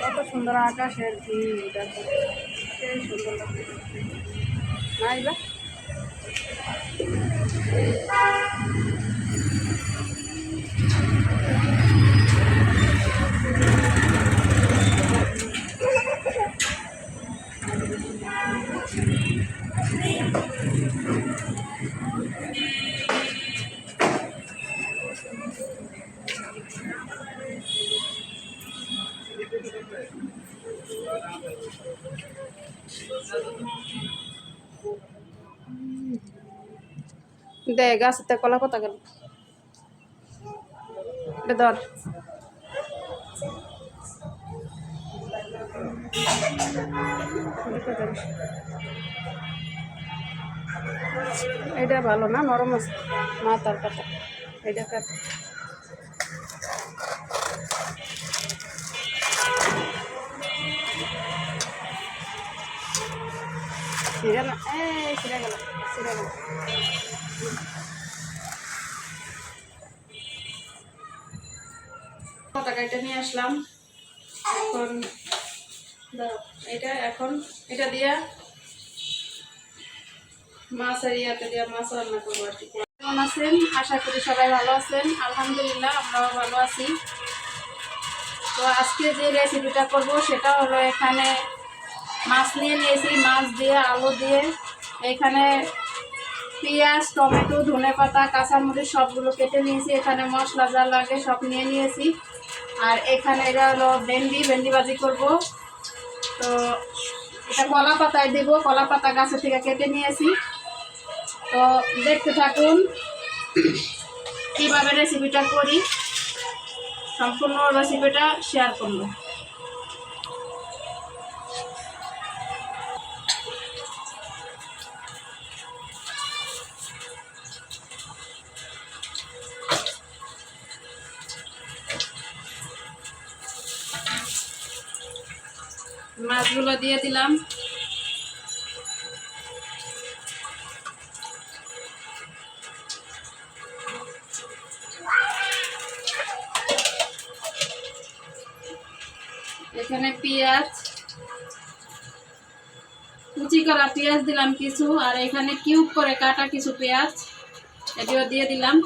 কত সুন্দর আকাশের সেই সুন্দর নাই দে, গাছতে কলা পাতা গেল। ধর। এটা ভালো না, নরম আছে। মাথার পাতা। এটা কাট। ছিঁড়ে এটা নিয়ে আসলাম। এখন এটা এখন, এটা দিয়া মাছ আর ইয়াতে দিয়া মাছ রান্না করব আর কি। কেমন আছেন? আশা করি সবাই ভালো আছেন। আলহামদুলিল্লাহ, আমরাও ভালো আছি। তো আজকে যে রেসিপিটা করব, সেটা হলো এখানে মাছ নিয়ে নিয়েছি, মাছ দিয়ে, আলু দিয়ে। এখানে পেঁয়াজ, টমেটো, ধনে পাতা, কাঁচামরিচ সবগুলো কেটে নিয়েছি। এখানে মশলা যা লাগে সব নিয়ে নিয়েছি। আর এখানে এটা হলো ভেন্ডি ভেন্ডি ভাজি করব। তো এটা কলা পাতায় দেবো, কলা পাতা গাছের থেকে কেটে নিয়েছি। তো দেখতে থাকুন, কীভাবে রেসিপিটা করি। সম্পূর্ণ রেসিপিটা শেয়ার করব। দিয়ে দিলাম। এখানে পেঁয়াজ। কুচি করা পেঁয়াজ দিলাম কিছু, আর এখানে কিউব করে কাটা কিছু পেঁয়াজ এটিও দিয়ে দিলাম।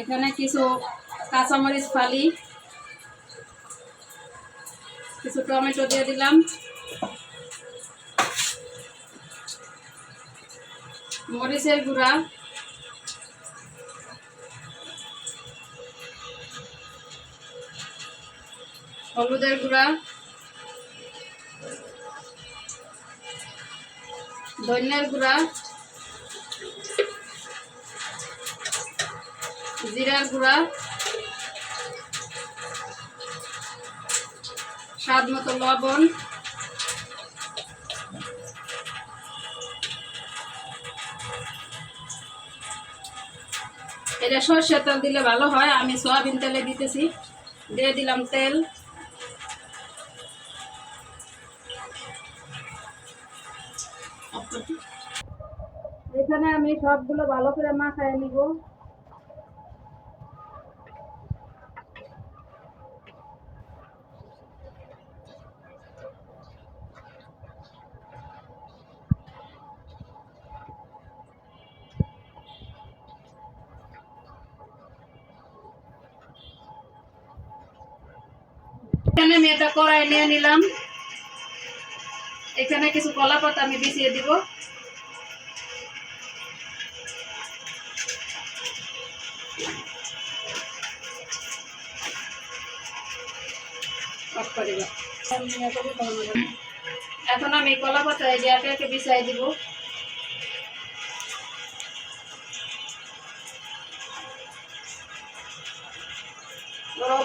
এখানে কিছু কাঁচামরিচ ফালি কিছু টমেটো দিয়ে দিলাম মরিচের গুঁড়া হলুদের গুঁড়া ধনিয়ার গুঁড়া জিরার গুঁড়া স্বাদ মতো লবণ। এটা সর্ষের তেল দিলে ভালো হয়, আমি সয়াবিন তেলে দিতেছি। দিয়ে দিলাম তেল। এখানে আমি সবগুলো ভালো করে মাখায় নিব। এখানে আমি এটা কড়াই নিয়ে নিলাম। এখানে কিছু কলা পাতা আমি বিছিয়ে দিব। এখন আমি কলা পাতা এই যে একে একে বিছাই দিব।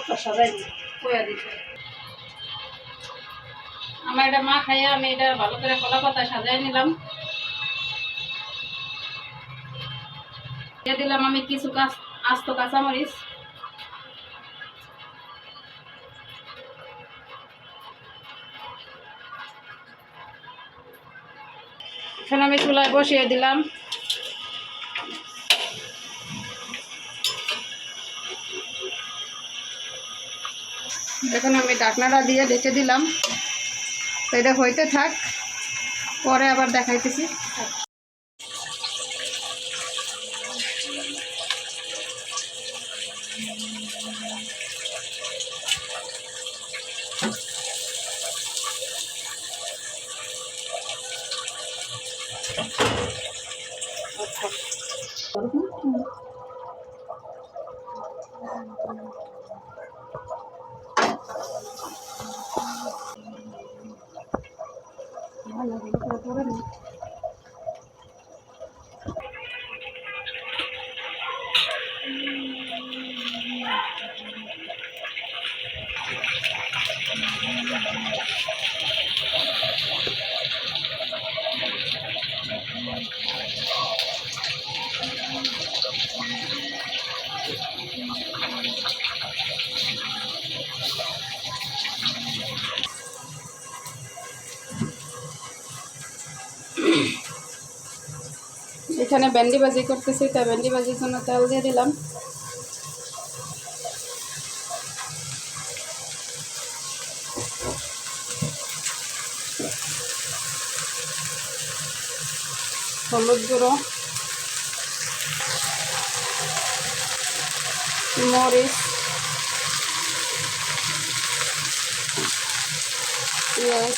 দিব কয়া দিতে আমার এটা মা খাইয়া আমি এটা ভালো করে কলা পাতা সাজাই নিলাম। দিয়ে দিলাম আমি কিছু আস্ত কাঁচামরিচ। এখন আমি চুলায় বসিয়ে দিলাম। এখন আমি ডাকনাটা দিয়ে ঢেকে দিলাম। তো এটা হইতে থাক পরে আবার দেখাইতেছি। এখানে ভেন্ডি ভাজি করতেছি, তাই ভেন্ডি ভাজির জন্য তেল দিয়ে দিলাম। হলুদ গুঁড়ো, মরিচ, পেঁয়াজ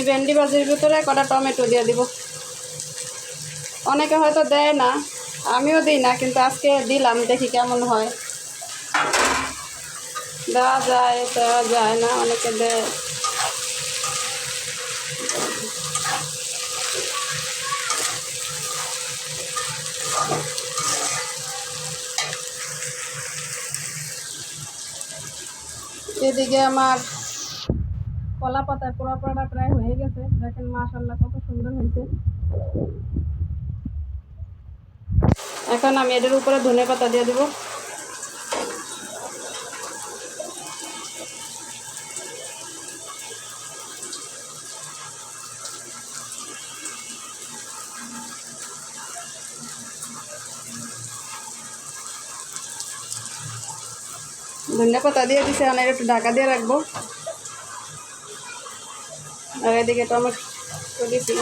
আমি ভেন্ডি ভাজির ভিতরে কটা টমেটো দিয়ে দিব। অনেকে হয়তো দেয় না, আমিও দিই না, কিন্তু আজকে দিলাম, দেখি কেমন হয়। দেওয়া যায় দেওয়া যায় না, অনেকে দেয়। এদিকে আমার কলা পাতায় পোড়া পোড়াটা প্রায় হয়ে গেছে। দেখেন মাশাল্লাহ কত সুন্দর হয়েছে। এখন আমি এটার উপরে ধনে পাতা দিয়ে দিব। ধনে পাতা দিয়ে দিছে অনেক একটু ঢাকা দিয়ে রাখব। আর এদিকে টমেটো দিছি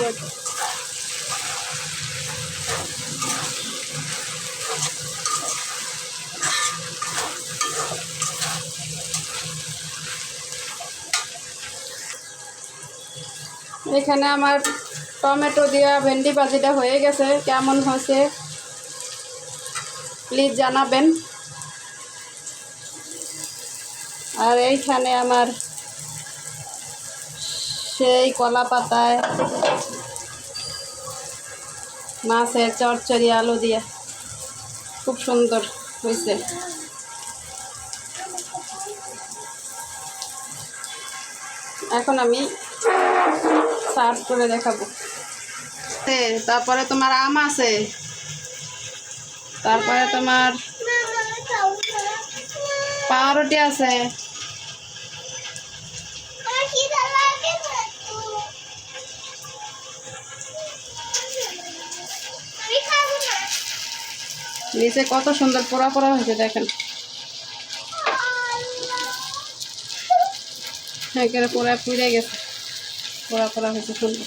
এখানে আমার টমেটো দিয়া ভেন্ডি ভাজিটা হয়ে গেছে। কেমন হয়েছে? প্লিজ জানাবেন। আর এইখানে আমার সেই কলা পাতায় মাছের চচ্চড়ি আলু দিয়ে। খুব সুন্দর হয়েছে। এখন আমি সার্ভ করে দেখাবো। তারপরে তোমার আম আছে। তারপরে তোমার পাউরুটি আছে। নিচে কত সুন্দর পোড়া পোড়া হয়েছে দেখেন। এখানে পোড়া পুড়ে গেছে। পোড়া পোড়া হয়েছে সুন্দর।